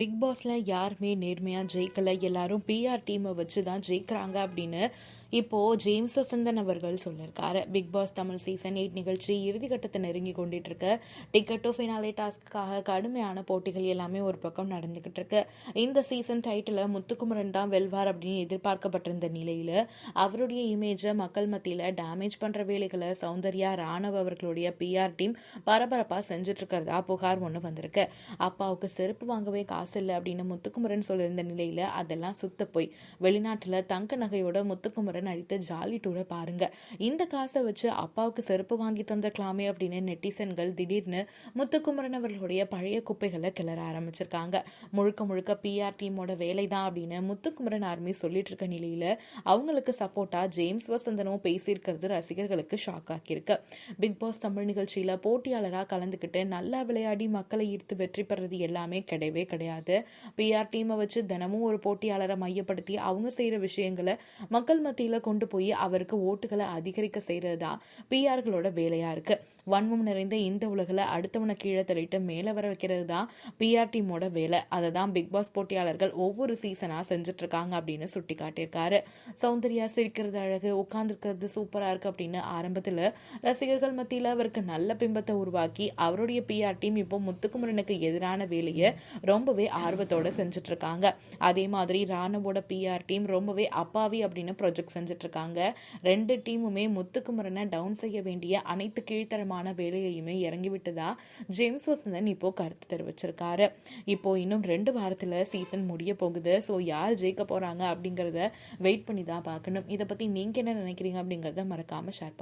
Big பாஸ்ல யாருமே நேர்மையா ஜெயிக்கல. எல்லாரும் பிஆர் டீமை வச்சு தான் ஜெயிக்கிறாங்க அப்படின்னு இப்போ ஜேம்ஸ் வசந்தன் அவர்கள் சொல்லியிருக்காரு Big Boss Tamil season eight நிகழ்ச்சி இறுதிக்கட்டத்தை நெருங்கி கொண்டுட்டு இருக்கு டிக்கெட்டு ஃபினாலே டாஸ்க்காக கடுமையான போட்டிகள் எல்லாமே ஒரு பக்கம் நடந்துகிட்டு இருக்கு. இந்த சீசன் டைட்டில் முத்துக்குமரன் தான் வெல்வார் அப்படின்னு எதிர்பார்க்கப்பட்டிருந்த நிலையில அவருடைய இமேஜை மக்கள் மத்தியில் டேமேஜ் பண்ற வேலைகளை சௌந்தர்யா ராணவ் அவர்களுடைய பிஆர் டீம் பரபரப்பா செஞ்சுட்டு இருக்கிறதா புகார் ஒன்று வந்திருக்கு. அப்பாவுக்கு செருப்பு வாங்கவே காசு இல்லை அப்படின்னு முத்துக்குமரன் சொல்லியிருந்த நிலையில் அதெல்லாம் சுத்த போய். வெளிநாட்டில் தங்க நகையோட முத்துக்குமரன் அழித்த ஜாலி டூரை பாருங்க. இந்த காசை வச்சு அப்பாவுக்கு செருப்பு வாங்கி தந்திருக்கலாமே அப்படின்னு நெட்டிசன்கள் திடீர்னு முத்துக்குமரன் அவர்களுடைய பழைய குப்பைகளை கிளற ஆரம்பிச்சிருக்காங்க. முழுக்க முழுக்க பிஆர் டீமோட வேலை தான் அப்படின்னு முத்துக்குமரன் ஆர்மி சொல்லிட்டு இருக்க நிலையில அவங்களுக்கு சப்போர்ட்டா ஜேம்ஸ் வசந்தனும் பேசியிருக்கிறது ரசிகர்களுக்கு ஷாக் ஆக்கியிருக்கு. பிக் பாஸ் தமிழ் நிகழ்ச்சியில போட்டியாளராக கலந்துக்கிட்டு நல்லா விளையாடி மக்களை ஈர்த்து வெற்றி பெறது எல்லாமே கிடையவே கிடையாது. பிஆர் டீமை வச்சு தினமும் ஒரு போட்டியாளரை மையப்படுத்தி அவங்க செய்கிற விஷயங்களை மக்கள் மத்தியில் கொண்டு போய் அவருக்கு ஓட்டுகளை அதிகரிக்க செய்கிறது தான் பிஆர்களோட வேலையாக இருக்கு. வன்மம் நிறைந்த இந்த உலகில் அடுத்தவனை கீழே தள்ளிட்டு மேலே வர வைக்கிறது தான் பிஆர் டீமோட வேலை. அதை தான் பிக் பாஸ் போட்டியாளர்கள் ஒவ்வொரு சீசனாக செஞ்சிட்ருக்காங்க அப்படின்னு சுட்டி காட்டியிருக்காரு சௌந்தர்யா சிரிக்கிறது அழகு உட்காந்துருக்கிறது சூப்பராக இருக்கு அப்படின்னு ஆரம்பத்தில் ரசிகர்கள் மத்தியில் அவருக்கு நல்ல பிம்பத்தை உருவாக்கி அவருடைய பிஆர் டீம் இப்போ முத்துக்குமரனுக்கு எதிரான வேலையை ரொம்பவே ஆர்வத்தோட செஞ்சுட்டு இருக்காங்க அதே மாதிரி ராணுவோட பிஆர் டீம் ரொம்பவே அப்பாவி அப்படின்னு ப்ரொஜெக்ட் செஞ்சுட்டு இருக்காங்க ரெண்டு டீமுமே முத்துக்கு முரணை டவுன் செய்ய வேண்டிய அனைத்து கீழ்த்தரமான வேலையையுமே இறங்கிவிட்டதா ஜேம்ஸ் வசந்தன் இப்போ கருத்து தெரிவிச்சிருக்காரு. இப்போ இன்னும் ரெண்டு வாரத்தில் சீசன் முடிய போகுது. ஸோ யார் ஜெயிக்க போறாங்க அப்படிங்கிறத வெயிட் பண்ணி தான் பார்க்கணும். இதை பற்றி நீங்கள் என்ன நினைக்கிறீங்க அப்படிங்கிறத மறக்காம ஷேர்